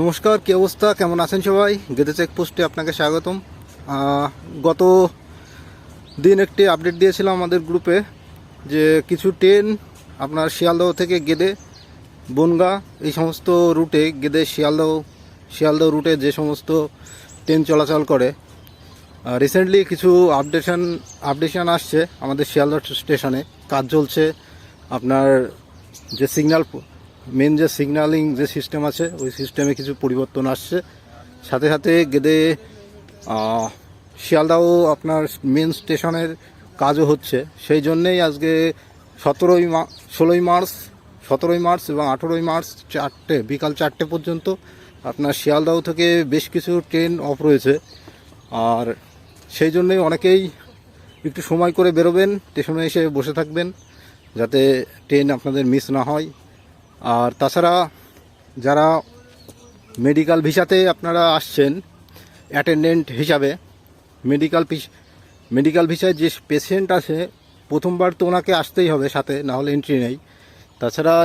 নমস্কার, কি অবস্থা? কেমন আছেন সবাই? গেদে চেকপোস্টে আপনাকে স্বাগতম। গত দিন একটি আপডেট দিয়েছিলাম আমাদের গ্রুপে, যে কিছু ট্রেন আপনার শিয়ালদহ থেকে গেদে, বনগা, এই সমস্ত রুটে গেদে, শিয়ালদহ শিয়ালদহ রুটে যে সমস্ত ট্রেন চলাচল করে। রিসেন্টলি কিছু আপডেশন আপডেশন আসছে আমাদের শিয়ালদহ স্টেশনে। কাজ চলছে আপনার যে সিগন্যাল মেন যে সিগন্যালিং যে সিস্টেম আছে ওই সিস্টেমে কিছু পরিবর্তন আসছে। সাথে সাথে গেদে আহ, শিয়ালদাহ আপনার মেন স্টেশনের কাজও হচ্ছে। সেই জন্যেই আজকে সতেরোই মা ষোলোই মার্চ সতেরোই মার্চ এবং আঠেরোই মার্চ চারটে বিকাল চারটে পর্যন্ত আপনার শিয়ালদাহ থেকে বেশ কিছু ট্রেন অফ রয়েছে। আর সেই জন্যই অনেকেই একটু সময় করে বেরোবেন স্টেশনে এসে বসে থাকবেন যাতে ট্রেন আপনাদের মিস না হয়। আর তাছাড়া যারা মেডিকেল ভিসাতে আপনারা আসছেন অ্যাটেন্ডেন্ট হিসাবে মেডিকেল মেডিকেল ভিসায় যে পেশেন্ট আছে, প্রথমবার তো ওনাকে আসতেই হবে সাথে, না হলে এন্ট্রি নেই। তাছাড়া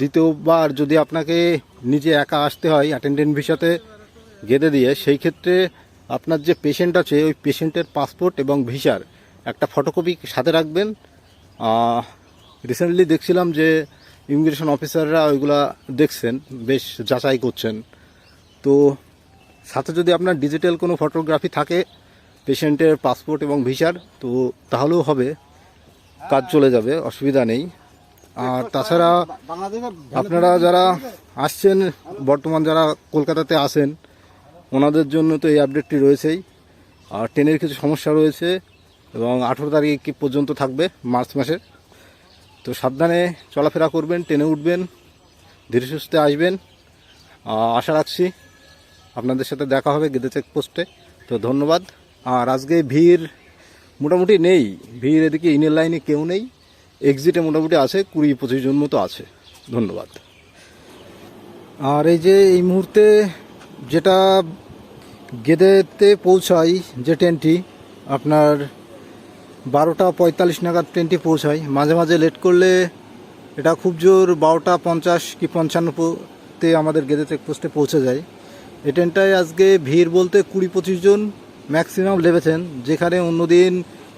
দ্বিতীয়বার যদি আপনাকে নিজে একা আসতে হয় অ্যাটেন্ডেন্ট ভিসাতে গেঁদে দিয়ে, সেই ক্ষেত্রে আপনার যে পেশেন্ট আছে, ওই পেশেন্টের পাসপোর্ট এবং ভিসার একটা ফটোকপি সাথে রাখবেন। রিসেন্টলি দেখছিলাম যে ইমিগ্রেশন অফিসাররা ওইগুলা দেখছেন, বেশ যাচাই করছেন। তো সাথে যদি আপনার ডিজিটাল কোনো ফটোগ্রাফি থাকে পেশেন্টের পাসপোর্ট এবং ভিসার তো তাহলেও হবে। কাজ চলে যাবে, অসুবিধা নেই। আর তাছাড়া আপনারা যারা আসছেন, বর্তমান যারা কলকাতাতে আসেন ওনাদের জন্য তো এই আপডেটটি রয়েছেই। আর ট্রেনের কিছু সমস্যা রয়েছে এবং আঠেরো তারিখ পর্যন্ত থাকবে, মার্চ মাসের। তো সাবধানে চলাফেরা করবেন ট্রেনে উঠবেন, ধীরে সুস্থে আসবেন। আশা রাখছি আপনাদের সাথে দেখা হবে গেদে চেকপোস্টে তো ধন্যবাদ। আর আজকে ভিড় মোটামুটি নেই। ভিড় এদিকে ইনের লাইনে কেউ নেই। এক্সিটে মোটামুটি আছে, কুড়ি পঁচিশ জন মতো আছে। ধন্যবাদ। আর এই যে এই মুহূর্তে যেটা গেদেতে পৌঁছাই যে ট্রেনটি, আপনার বারোটা পঁয়তাল্লিশ নাগাদ ট্রেনটি পৌঁছায়। মাঝে মাঝে লেট করলে এটা খুব জোর বারোটা পঞ্চাশ কি পঞ্চান্নতে আমাদের গেদে চেকপোস্টে পৌঁছে যায়। এই ট্রেনটায় আজকে ভিড় বলতে কুড়ি পঁচিশ জন ম্যাক্সিমাম লেবেছেন, যেখানে অন্যদিন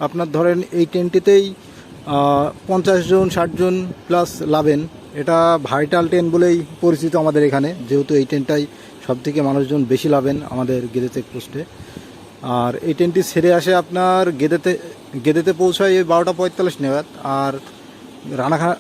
আপনার ধরেন এই ট্রেনটিতেই পঞ্চাশ জন, ষাট জন প্লাস লাভেন। এটা ভাইটাল ট্রেন বলেই পরিচিত আমাদের এখানে, যেহেতু এই ট্রেনটাই সব থেকে মানুষজন বেশি লাভেন আমাদের গেদে চেকপোস্টে আর এই ট্রেনটি ছেড়ে আসে আপনার গেদেতে গেদেতে পৌঁছায় এই বারোটা পঁয়তাল্লিশ নাগাদ আর রানাঘাট